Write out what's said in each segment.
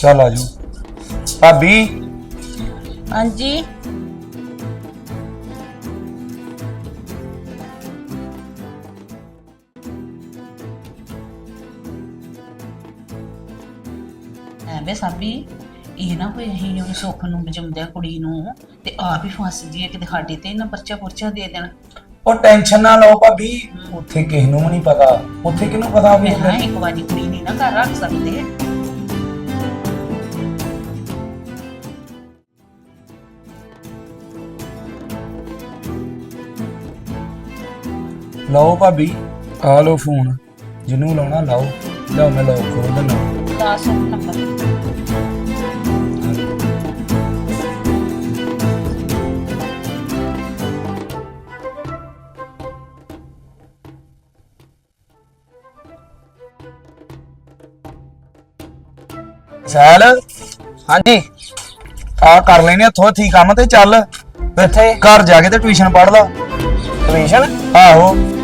ਚੱਲ ਆਜੋ ਭਾਬੀ? ਹਾਂਜੀ। ਐਵੇਂ ਸਾਬੀ ਇਹ ਨਾ ਕੋਈ ਅਸੀਂ ਉਹ ਸੁੱਖ ਨੂੰ ਬਜਮਦਿਆ ਕੁੜੀ ਨੂੰ ਤੇ ਆਪ ਹੀ ਫਸ ਜੀਏ ਕਿਤੇ ਸਾਡੇ ਤੇ ਨਾ ਪਰਚਾ ਪੁਰਚਾ ਦੇ ਦੇਣ। ਉਹ ਟੈਨਸ਼ਨ ਨਾ ਲਓ ਭਾਬੀ ਉੱਥੇ ਕਿਸ ਨੂੰ ਵੀ ਨਹੀਂ ਪਤਾ। ਉੱਥੇ ਕਿਹਨੂੰ ਪਤਾ ਵੀ ਮੈਂ ਹਾਂ ਇੱਕ ਵਾਰੀ ਕੁੜੀ ਨਹੀਂ ਨਾ ਘਰ ਰੱਖ ਸਕਦੇ। ਲਓ ਭਾਬੀ ਆ ਲਓ ਫੋਨ। ਜਿਹਨੂੰ ਲਾਉਣਾ ਲਾਓ ਲਓ ਮੈਂ ਲਾਓ ਖੋਲ ਦਿੰਦਾ। 10 ਨੰਬਰ ਸੈਲ? ਹਾਂਜੀ। ਆ ਕਰ ਲੈਨੇ ਆ ਥੋੜੀ ਕੰਮ ਤੇ ਚੱਲ। ਕਿੱਥੇ? ਘਰ ਜਾ ਕੇ ਤੇ ਟਿਊਸ਼ਨ ਪੜ ਲਾ। ਕਮਿਸ਼ਨ ਆਹੋ।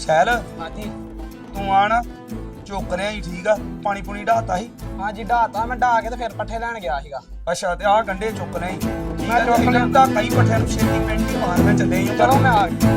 ਸੈਲ ਹਾਂਜੀ। ਤੂੰ ਆਣ। ਚੁੱਕ ਰਿਆ ਹੀ ਠੀਕ ਆ। ਪਾਣੀ ਪੂਣੀ ਢਾਤਾ ਸੀ। ਹਾਂਜੀ ਢਾਤਾ ਮੈਂ ਢਾ ਕੇ ਤੇ ਫਿਰ ਪੱਠੇ ਲੈਣ ਗਿਆ ਸੀਗਾ। ਅੱਛਾ ਤੇ ਆਹ ਗੰਡੇ ਚੁੱਕ ਰਿਆ ਮੈਂ ਚੁੱਕ ਲਿਆ। ਤਾਂ ਕਈ ਪੱਠਿਆਂ ਨੂੰ ਛੇਤੀ ਪੈਂਟੀ ਮਾਰ ਮੈਂ ਚੱਲੇ ਹੀ ਚਲੋ ਮੈਂ ਆ ਗਿਆ